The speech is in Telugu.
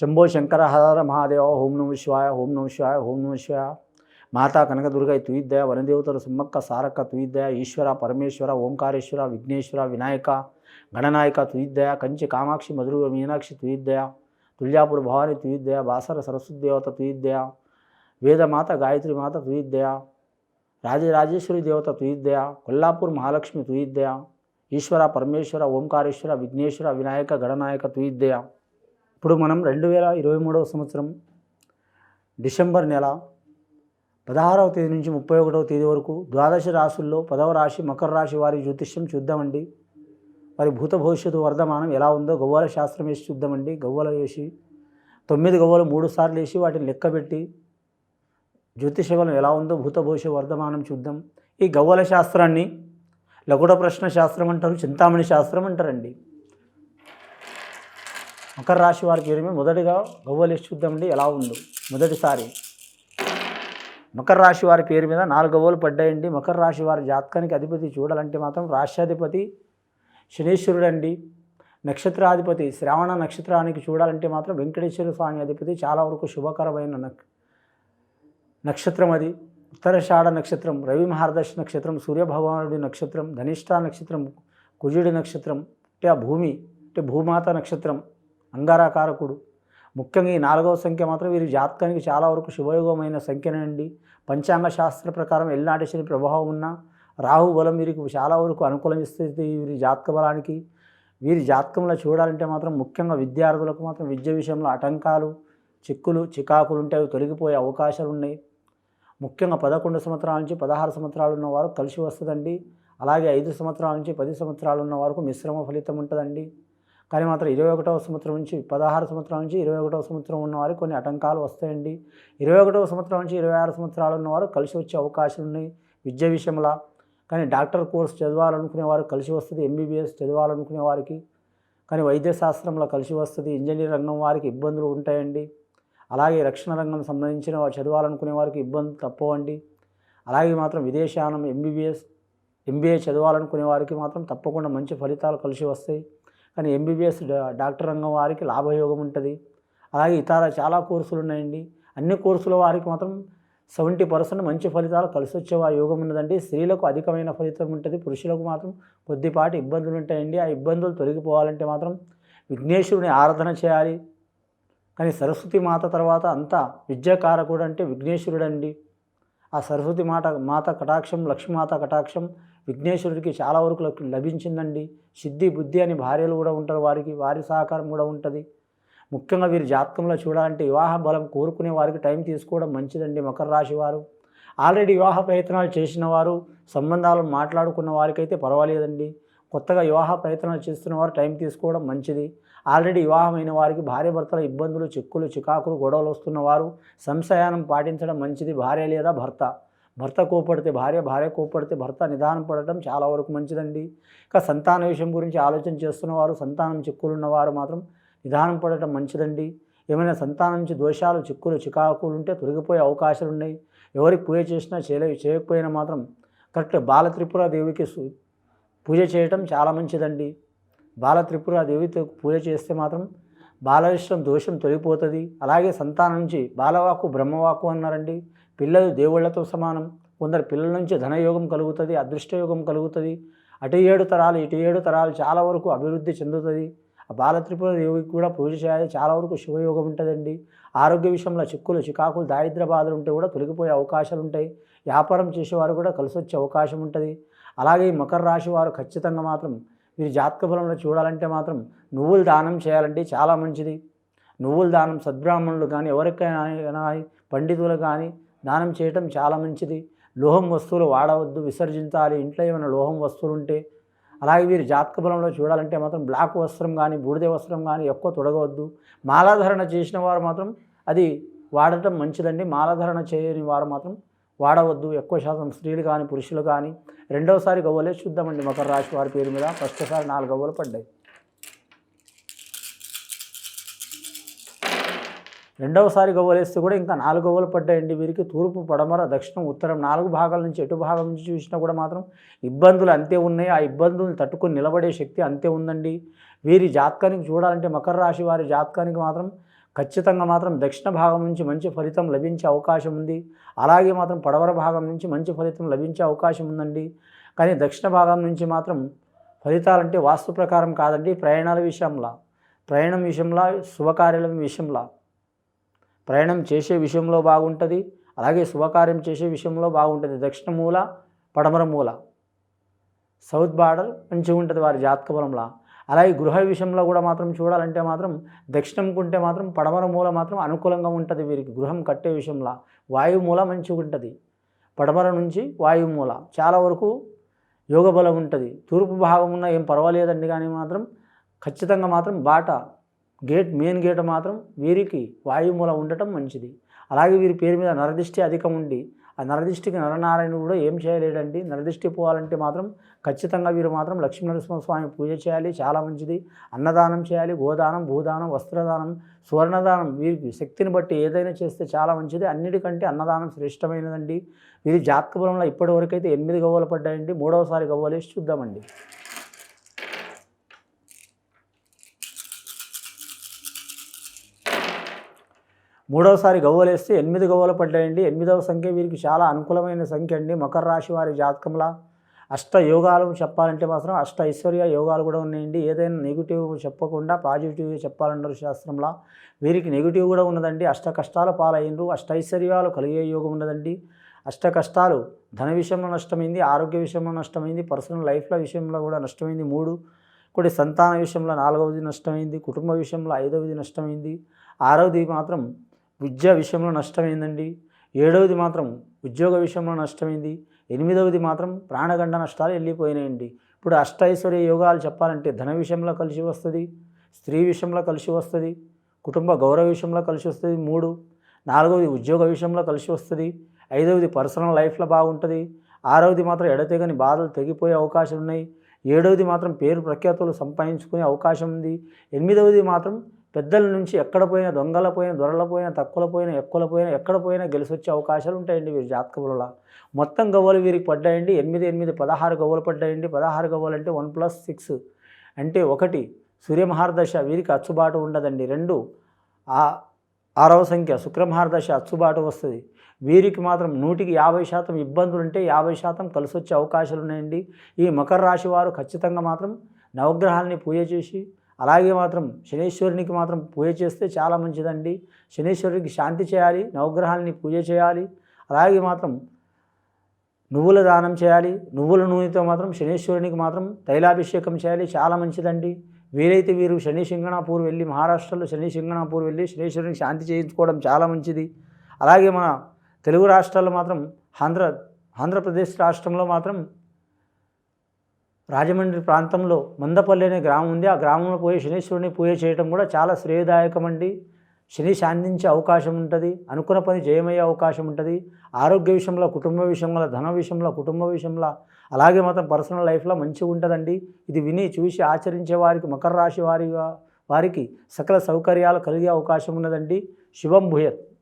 शंभो शंकर, हर महादेव, ओम नम शिवाय, ओम नम शिवाय, ओम नम शिवाय। माता कनक दुर्ग तुय्दय वनदेवतर सिंह सारक तुय्दय ईश्वर, परमेश्वर, ओंकारेश्वर, विघ्नेश्वर, विनायक, गणनायक तुय्दय कंच कामाक्षि मधुर मीनाक्षी तुय्दय तुल्यापुर भवानी तुय्दय बासर, सरस्वती देवता तुय्दय वेदमाता गायत्री माता तुय्दय राजराजेश्वरी देवता तुय्दय कोल्लापुर महालक्ष्मी तुय्दय ईश्वर, परमेश्वर, ओंकारेश्वर, विघ्नेश्वर, विनायक, गणनायक तुय्दया ఇప్పుడు మనం రెండు వేల ఇరవై మూడవ సంవత్సరం డిసెంబర్ నెల పదహారవ తేదీ నుంచి ముప్పై ఒకటవ తేదీ వరకు ద్వాదశ రాశుల్లో పదవ రాశి మకర రాశి వారి జ్యోతిష్యం చూద్దామండి. వారి భూత భవిష్యత్తు వర్ధమానం ఎలా ఉందో గవ్వల శాస్త్రం వేసి చూద్దామండి. గవ్వల వేసి తొమ్మిది గవ్వలు మూడు సార్లు వేసి వాటిని లెక్కబెట్టి జ్యోతిష బలం ఎలా ఉందో భూత భవిష్య వర్ధమానం చూద్దాం. ఈ గవ్వల శాస్త్రాన్ని లఘుడ ప్రశ్న శాస్త్రం అంటారు చింతామణి శాస్త్రం అంటారండి. మకర రాశి వారి పేరు మీద మొదటిగా గవ్వలు చూద్దామండి ఎలా ఉందో మొదటిసారి. మకర రాశి వారి పేరు మీద నాలుగు గవ్వలు పడ్డాయండి. మకర రాశి వారి జాతకానికి అధిపతి చూడాలంటే మాత్రం రాష్ట్రాధిపతి శనీశ్వరుడు అండి నక్షత్రాధిపతి శ్రావణ నక్షత్రానికి చూడాలంటే మాత్రం వెంకటేశ్వర స్వామి అధిపతి చాలా వరకు శుభకరమైన నక్షత్రం అది. ఉత్తరషాఢ నక్షత్రం రవి మహారదర్శి నక్షత్రం సూర్యభగవానుడి నక్షత్రం ధనిష్ట నక్షత్రం కుజుడి నక్షత్రం అంటే ఆ భూమి అంటే భూమాత నక్షత్రం. అంగారాకారకుడు. ముఖ్యంగా ఈ నాలుగవ సంఖ్య మాత్రం వీరి జాతకానికి చాలా వరకు శుభయోగమైన సంఖ్యనండి పంచాంగ శాస్త్ర ప్రకారం ఎల్నాటి శని ప్రభావం ఉన్న రాహు బలం వీరికి చాలా వరకు అనుకూలమిస్తుంది వీరి జాతక బలానికి. వీరి జాతకంలో చూడాలంటే మాత్రం ముఖ్యంగా విద్యార్థులకు మాత్రం విద్య విషయంలో ఆటంకాలు చిక్కులు చికాకులు ఉంటే అవి తొలగిపోయే అవకాశాలు ఉన్నాయి. ముఖ్యంగా పదకొండు సంవత్సరాల నుంచి పదహారు సంవత్సరాలు ఉన్న వారు కలిసి వస్తుందండి. అలాగే ఐదు సంవత్సరాల నుంచి పది సంవత్సరాలు ఉన్న వారికి మిశ్రమ ఫలితం ఉంటుందండి. కానీ మాత్రం ఇరవై ఒకటవ సంవత్సరం నుంచి పదహారు సంవత్సరం నుంచి ఇరవై ఒకటవ సంవత్సరం ఉన్నవారు కొన్ని ఆటంకాలు వస్తాయండి. ఇరవై ఒకటవ సంవత్సరం నుంచి ఇరవై ఆరు సంవత్సరాలు ఉన్నవారు కలిసి వచ్చే అవకాశాలు ఉన్నాయి విద్య విషయంలో. కానీ డాక్టర్ కోర్స్ చదవాలనుకునే వారు కలిసి వస్తుంది ఎంబీబీఎస్ చదవాలనుకునే వారికి. కానీ వైద్య శాస్త్రంలో కలిసి వస్తుంది ఇంజనీర్ రంగం వారికి ఇబ్బందులు ఉంటాయండి. అలాగే రక్షణ రంగం సంబంధించిన వారు చదవాలనుకునే వారికి ఇబ్బంది తప్పవండి. అలాగే మాత్రం విదేశానం ఎంబీబీఎస్ ఎంబీఏ చదవాలనుకునే వారికి మాత్రం తప్పకుండా మంచి ఫలితాలు కలిసి వస్తాయి. కానీ ఎంబీబీఎస్ డాక్టర్ రంగం వారికి లాభయోగం ఉంటుంది. అలాగే ఇతర చాలా కోర్సులు ఉన్నాయండి. అన్ని కోర్సుల వారికి మాత్రం సెవెంటీ పర్సెంట్ మంచి ఫలితాలు కలిసి వచ్చే యోగం ఉన్నదండి స్త్రీలకు అధికమైన ఫలితం ఉంటుంది. పురుషులకు మాత్రం కొద్దిపాటి ఇబ్బందులు ఉంటాయండి. ఆ ఇబ్బందులు తొలగిపోవాలంటే మాత్రం విఘ్నేశ్వరుని ఆరాధన చేయాలి. కానీ సరస్వతి మాత తర్వాత అంతా విద్యాకారకుడు అంటే విఘ్నేశ్వరుడు అండి ఆ సరస్వతి మాత మాత కటాక్షం లక్ష్మీమాత కటాక్షం విఘ్నేశ్వరుడికి చాలా వరకు లభించిందండి. సిద్ధి బుద్ధి అని భార్యలు కూడా ఉంటారు వారికి వారి సహకారం కూడా ఉంటుంది. ముఖ్యంగా వీరి జాతకంలో చూడాలంటే వివాహ బలం కోరుకునే వారికి టైం తీసుకోవడం మంచిదండి మకర రాశి వారు. ఆల్రెడీ వివాహ ప్రయత్నాలు చేసిన వారు సంబంధాలు మాట్లాడుకున్న వారికైతే పర్వాలేదండి. కొత్తగా వివాహ ప్రయత్నాలు చేస్తున్న వారు టైం తీసుకోవడం మంచిది. ఆల్రెడీ వివాహమైన వారికి భార్య భర్తల ఇబ్బందులు చిక్కులు చికాకులు గొడవలు వస్తున్న వారు సంశయానం పాటించడం మంచిది భార్య లేదా భర్త. భర్త కోపడితే భార్య భార్య కోపడితే భర్త నిదానం పడటం చాలా వరకు మంచిదండి. ఇక సంతాన విషయం గురించి ఆలోచన చేస్తున్నవారు సంతానం చిక్కులున్నవారు మాత్రం నిదానం పడటం మంచిదండి. ఏమైనా సంతానం నుంచి దోషాలు చిక్కులు చికాకులు ఉంటే తొలగిపోయే అవకాశాలు ఉన్నాయి. ఎవరికి పూజ చేసినా చేయలే చేయకపోయినా మాత్రం కరెక్ట్ బాలత్రిపుర దేవికి పూజ చేయటం చాలా మంచిదండి. బాలత్రిపుర దేవితో పూజ చేస్తే మాత్రం బాలవిశ్వం దోషం తొలగిపోతుంది. అలాగే సంతానం నుంచి బాలవాకు బ్రహ్మవాకు అన్నారండి. పిల్లలు దేవుళ్ళతో సమానం. కొందరు పిల్లల నుంచి ధనయోగం కలుగుతుంది అదృష్టయోగం కలుగుతుంది. అటు ఏడు తరాలు ఇటు ఏడు తరాలు చాలా వరకు అభివృద్ధి చెందుతుంది. ఆ బాలత్రిపుర యోగికి కూడా పూజ చేయాలి చాలా వరకు శుభయోగం ఉంటుందండి. ఆరోగ్య విషయంలో చిక్కులు చికాకులు దారిద్ర బాధలు ఉంటే కూడా తొలగిపోయే అవకాశాలు ఉంటాయి. వ్యాపారం చేసేవారు కూడా కలిసి వచ్చే అవకాశం ఉంటుంది. అలాగే మకర రాశి వారు ఖచ్చితంగా మాత్రం మీరు జాతక ఫలంలో చూడాలంటే మాత్రం నువ్వులు దానం చేయాలంటే చాలా మంచిది. నువ్వుల దానం సద్బ్రాహ్మణులు కానీ ఎవరికైనా కానీ పండితులు కానీ దానం చేయటం చాలా మంచిది. లోహం వస్తువులు వాడవద్దు విసర్జించాలి. ఇంట్లో ఏమైనా లోహం వస్తువులు ఉంటే అలాగే వీరి జాతక బలంలో చూడాలంటే మాత్రం బ్లాక్ వస్త్రం కానీ బూడిద వస్త్రం కానీ ఎక్కువ తొడగవద్దు. మాలాధారణ చేసిన వారు మాత్రం అది వాడటం మంచిదండి. మాలాధారణ చేయని వారు మాత్రం వాడవద్దు. ఎక్కువ శాతం స్త్రీలు కానీ పురుషులు కానీ రెండవసారి గవ్వలే చూద్దామండి. మకర రాశి వారి పేరు మీద ఫస్ట్ సారి నాలుగు గవ్వలు పడ్డాయి. రెండవసారి గవ్వలేస్తే కూడా ఇంకా నాలుగు గవ్వలు పడ్డాయండి వీరికి తూర్పు పడమర దక్షిణం ఉత్తరం నాలుగు భాగాల నుంచి ఎటు భాగం నుంచి చూసినా కూడా మాత్రం ఇబ్బందులు అంతే ఉన్నాయి. ఆ ఇబ్బందులను తట్టుకొని నిలబడే శక్తి అంతే ఉందండి. వీరి జాతకానికి చూడాలంటే మకర రాశి వారి జాతకానికి మాత్రం ఖచ్చితంగా మాత్రం దక్షిణ భాగం నుంచి మంచి ఫలితం లభించే అవకాశం ఉంది. అలాగే మాత్రం పడవర భాగం నుంచి మంచి ఫలితం లభించే అవకాశం ఉందండి. కానీ దక్షిణ భాగం నుంచి మాత్రం ఫలితాలంటే వాస్తు ప్రకారం కాదండి ప్రయాణాల విషయంలో ప్రయాణం విషయంలో శుభకార్యాల విషయంలో ప్రయాణం చేసే విషయంలో బాగుంటుంది అలాగే శుభకార్యం చేసే విషయంలో బాగుంటుంది. దక్షిణ మూల పడమర మూల. సౌత్ బార్డర్ మంచిగా ఉంటుంది వారి జాతక బలంలో. అలాగే గృహ విషయంలో కూడా మాత్రం చూడాలంటే మాత్రం దక్షిణం కుంటే మాత్రం పడమర మూల మాత్రం అనుకూలంగా ఉంటుంది వీరికి గృహం కట్టే విషయంలో. వాయుమూల మంచిగా ఉంటుంది. పడమర నుంచి వాయుమూల చాలా వరకు యోగ బలం ఉంటుంది. తూర్పు భాగం ఉన్న ఏం పర్వాలేదండి కానీ మాత్రం ఖచ్చితంగా మాత్రం బాట గేట్ మెయిన్ గేట్ మాత్రం వీరికి వాయుమూల ఉండటం మంచిది. అలాగే వీరి పేరు మీద నరదిష్టి అధికం ఉండి ఆ నరదిష్టికి నరనారాయణుడు కూడా ఏం చేయలేడండి. నరదిష్టి పోవాలంటే మాత్రం ఖచ్చితంగా వీరు మాత్రం లక్ష్మీనరసింహస్వామి పూజ చేయాలి చాలా మంచిది. అన్నదానం చేయాలి గోదానం భూదానం వస్త్రదానం సువర్ణదానం వీరికి శక్తిని బట్టి ఏదైనా చేస్తే చాలా మంచిది. అన్నిటికంటే అన్నదానం శ్రేష్టమైనదండి. వీరి జాతక బలంలో ఇప్పటివరకు అయితే ఎనిమిది గవ్వలు పడ్డాయండి. మూడవసారి గవ్వలేసి చూద్దామండి. మూడవసారి గవ్వలేస్తే ఎనిమిది గవ్వలు పడ్డాయండి. ఎనిమిదవ సంఖ్య వీరికి చాలా అనుకూలమైన సంఖ్య అండి. మకర రాశి వారి జాతకంలా అష్ట యోగాలు చెప్పాలంటే మాత్రం అష్ట ఐశ్వర్య యోగాలు కూడా ఉన్నాయండి. ఏదైనా నెగిటివ్ చెప్పకుండా పాజిటివ్ చెప్పాలన్నారు శాస్త్రంలో వీరికి నెగిటివ్ కూడా ఉన్నదండి. అష్ట కష్టాల పాలైనరు అష్ట ఐశ్వర్యాలు కలిగే యోగం ఉన్నదండి. అష్ట కష్టాలు ధన విషయంలో నష్టమైంది ఆరోగ్య విషయంలో నష్టమైంది పర్సనల్ లైఫ్ల విషయంలో కూడా నష్టమైంది. మూడు కొన్ని సంతాన విషయంలో నాలుగవది నష్టమైంది కుటుంబ విషయంలో ఐదవది నష్టమైంది. ఆరవది మాత్రం విద్య విషయంలో నష్టమైందండి? ఏడవది మాత్రం ఉద్యోగ విషయంలో నష్టమైంది? ఎనిమిదవది మాత్రం ప్రాణగండ నష్టాలు వెళ్ళిపోయినాయండి ఇప్పుడు అష్టైశ్వర్య యోగాలు చెప్పాలంటే ధన విషయంలో కలిసి వస్తుంది స్త్రీ విషయంలో కలిసి వస్తుంది కుటుంబ గౌరవ విషయంలో కలిసి వస్తుంది మూడు నాలుగవది ఉద్యోగ విషయంలో కలిసి వస్తుంది ఐదవది పర్సనల్ లైఫ్లో బాగుంటుంది ఆరవది మాత్రం ఎడతెగని బాధలు తెగిపోయే అవకాశం ఉన్నాయి ఏడవది మాత్రం పేరు ప్రఖ్యాతులు సంపాదించుకునే అవకాశం ఉంది ఎనిమిదవది మాత్రం పెద్దల నుంచి ఎక్కడ పోయినా దొంగల పోయినా దొరల పోయినా తక్కువల పోయినా ఎక్కువల పోయినా ఎక్కడ పోయినా గెలిచి వచ్చే అవకాశాలు ఉంటాయండి వీరి జాతకములలో మొత్తం గవ్వలు వీరికి పడ్డాయండి. ఎనిమిది ఎనిమిది పదహారు గవ్వలు పడ్డాయండి. పదహారు గవ్వలు అంటే వన్ ప్లస్ సిక్స్. అంటే ఒకటి సూర్యమహారదశ వీరికి అచ్చుబాటు ఉండదండి. రెండు ఆ ఆరవ సంఖ్య శుక్రమహారదశ అచ్చుబాటు వస్తుంది. వీరికి మాత్రం నూటికి యాభై శాతం ఇబ్బందులు ఉంటే యాభై శాతం కలిసి వచ్చే అవకాశాలు ఉన్నాయండి. ఈ మకర రాశి వారు ఖచ్చితంగా మాత్రం నవగ్రహాలని పూజ చేసి అలాగే మాత్రం శనీశ్వరునికి మాత్రం పూజ చేస్తే చాలా మంచిదండి. శనీశ్వరునికి శాంతి చేయాలి నవగ్రహాలని పూజ చేయాలి. అలాగే మాత్రం నువ్వుల దానం చేయాలి నువ్వుల నూనెతో మాత్రం శనీశ్వరునికి మాత్రం తైలాభిషేకం చేయాలి చాలా మంచిదండి. వీరైతే వీరు శని సింగణాపూర్ వెళ్ళి మహారాష్ట్రలో శని సింగణాపూర్ వెళ్ళి శనీశ్వరునికి శాంతి చేయించుకోవడం చాలా మంచిది. అలాగే మన తెలుగు రాష్ట్రాల్లో మాత్రం ఆంధ్ర ఆంధ్రప్రదేశ్ రాష్ట్రంలో మాత్రం రాజమండ్రి ప్రాంతంలో మందపల్లి అనే గ్రామం ఉంది. ఆ గ్రామంలో పోయి శనీశ్వరుని పూజ చేయడం కూడా చాలా శ్రేయదాయకం అండి. శని శాంతించే అవకాశం ఉంటుంది. అనుకున్న పని జయమయ్యే అవకాశం ఉంటుంది. ఆరోగ్య విషయంలో కుటుంబ విషయంలో ధన విషయంలో కుటుంబ విషయంలో అలాగే మాత్రం పర్సనల్ లైఫ్లో మంచిగా ఉంటుందండి. ఇది విని చూసి ఆచరించే వారికి మకర రాశి వారిగా వారికి సకల సౌకర్యాలు కలిగే అవకాశం ఉన్నదండి. శుభం భూయత్.